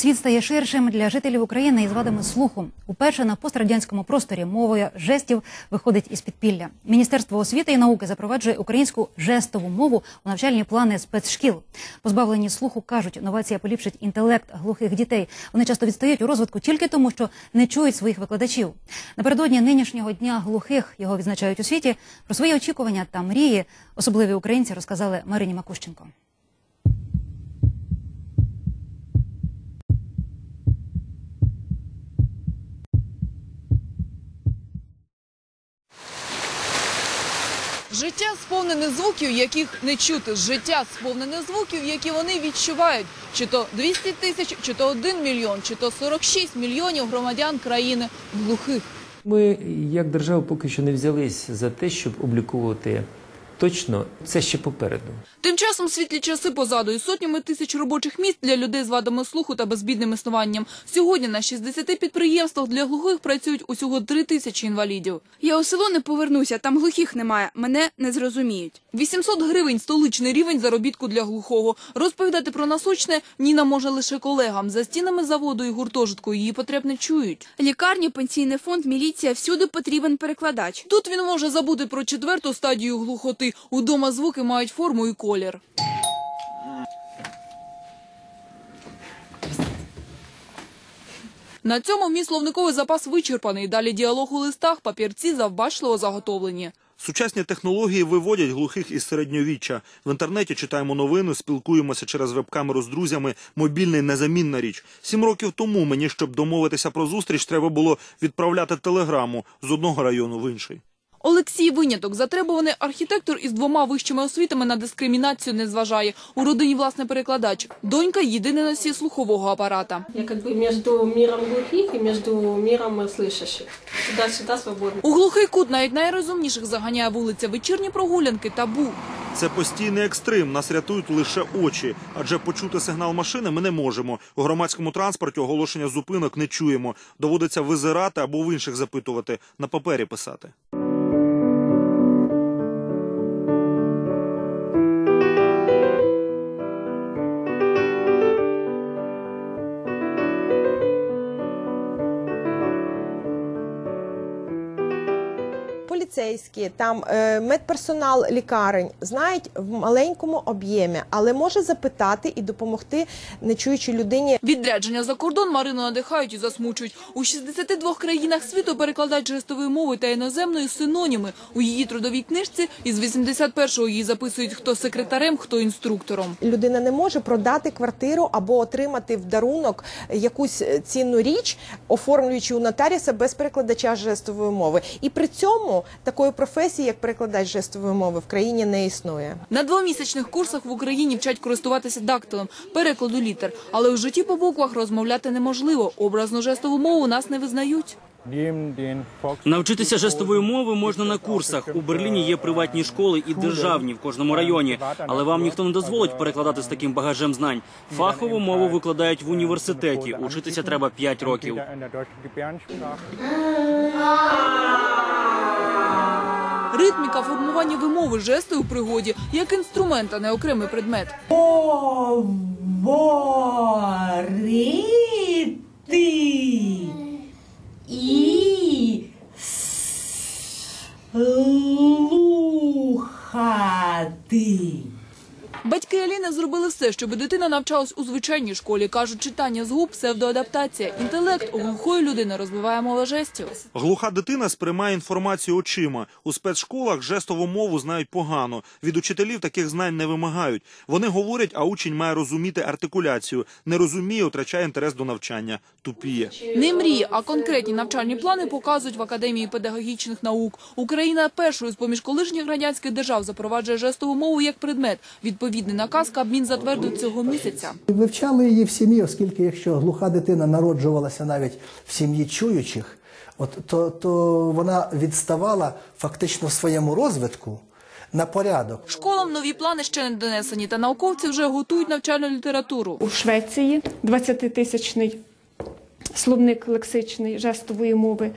Світ стає ширшим для жителів України із вадами слуху. Уперше на пострадянському просторі мовою жестів виходить із підпілля. Міністерство освіти і науки запроваджує українську жестову мову у навчальні плани спецшкіл. Позбавлені слуху кажуть, новація поліпшить інтелект глухих дітей. Вони часто відстають у розвитку тільки тому, що не чують своїх викладачів. Напередодні нинішнього дня глухих його відзначають у світі. Про свої очікування та мрії особливі українці розказали Марині Макущенко. Життя сповнене звуків, яких не чути. Життя сповнене звуків, які вони відчувають. Чи то 200 тисяч, чи то 1 мільйон, чи то 46 мільйонів громадян країни глухих. Ми, як держава, поки що не взялись за те, щоб обліковувати точно це ще попереду. Тим часом світлі часи позаду із сотнями тисяч робочих місць для людей з вадами слуху та безбідним існуванням. Сьогодні на 60 підприємствах для глухих працюють усього 3 тисячі інвалідів. Я у село не повернуся, там глухих немає, мене не зрозуміють. 800 гривень – столичний рівень заробітку для глухого. Розповідати про насущне Ніна може лише колегам. За стінами заводу і гуртожитку її потреб не чують. Лікарні, пенсійний фонд, міліція – всюди потрібен перекладач. Тут він може забути про четверту стадію глухоти. Удома звуки мають форму і колір. На цьому мій словниковий запас вичерпаний. Далі діалог у листах, папірці завбачливо заготовлені. Сучасні технології виводять глухих із середньовіччя. В інтернеті читаємо новини, спілкуємося через веб-камеру з друзями. Мобільний незамінна річ. Сім років тому мені, щоб домовитися про зустріч, треба було відправляти телеграму з одного району в інший. Олексій Виняток, затребуваний архітектор із двома вищими освітами на дискримінацію не зважає. У родині власне перекладач. Донька єдиний носій слухового апарата. Я как бы между миром глухих и между миром слышащих. Туда-сюда свободно. У глухий кут навіть найрозумніших заганяє вулиця вечірні прогулянки табу. Це постійний екстрим. Нас рятують лише очі, адже почути сигнал машини ми не можемо. У громадському транспорті оголошення зупинок не чуємо. Доводиться визирати або в інших запитувати, на папері писати. Поліцейські, там е, медперсонал лікарень знають в маленькому об'ємі, але може запитати і допомогти нечуючій людині. Відрядження за кордон Марину надихають і засмучують. У 62 країнах світу перекладач жестової мови та іноземної синоніми. У її трудовій книжці із 81-го її записують хто секретарем, хто інструктором. Людина не може продати квартиру або отримати в дарунок якусь е, цінну річ, оформлюючи у нотаріуса без перекладача жестової мови. І при цьому такої професії, як перекладач жестової мови, в країні не існує. На двомісячних курсах в Україні вчать користуватися дактилем, перекладу літер. Але у житті по буквах розмовляти неможливо. Образну жестову мову нас не визнають. Навчитися жестової мови можна на курсах. У Берліні є приватні школи і державні в кожному районі, але вам ніхто не дозволить перекладати з таким багажем знань. Фахову мову викладають в університеті. Учитися треба 5 років. Ритміка формування вимови жести у пригоді як інструмент, а не окремий предмет. говорити і слухати. Батьки зробили все, щоб дитина навчалась у звичайній школі. кажуть, читання з губ псевдоадаптація. Інтелект у глухої людини розвиває мова жестів. Глуха дитина сприймає інформацію очима. У спецшколах жестову мову знають погано. Від учителів таких знань не вимагають. Вони говорять, а учень має розуміти артикуляцію. Не розуміє, втрачає інтерес до навчання. Тупіє. Не мрії, а конкретні навчальні плани показують в Академії педагогічних наук. Україна першою з поміж колишніх радянських держав запроваджує жестову мову як предмет. Відповідний наказ Кабмін затвердив цього місяця. Вивчали її в сім'ї, оскільки якщо глуха дитина народжувалася навіть в сім'ї чуючих, от, то, то вона відставала фактично в своєму розвитку на порядок. Школам нові плани ще не донесені, та науковці вже готують навчальну літературу. У Швеції 20-тисячний словник лексичний жестової мови.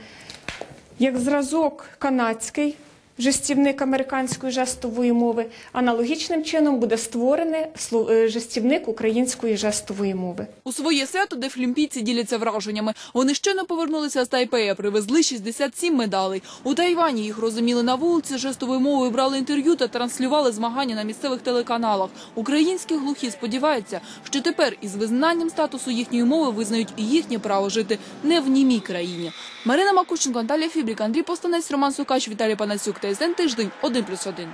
Як зразок канадський жестівник американської жестової мови. Аналогічним чином буде створений е, жестівник української жестової мови. У своє свято дефлімпійці діляться враженнями. Вони щойно повернулися з Тайпея, привезли 67 медалей. У Тайвані їх розуміли на вулиці жестовою мовою, брали інтерв'ю та транслювали змагання на місцевих телеканалах. Українські глухі сподіваються, що тепер із визнанням статусу їхньої мови визнають і їхнє право жити не в німій країні. Марина Макущенко, Наталія Фібрік, Андрій Постанець, Роман Сукач, Віталій Панасюк. ТСН тиждень 1+,1.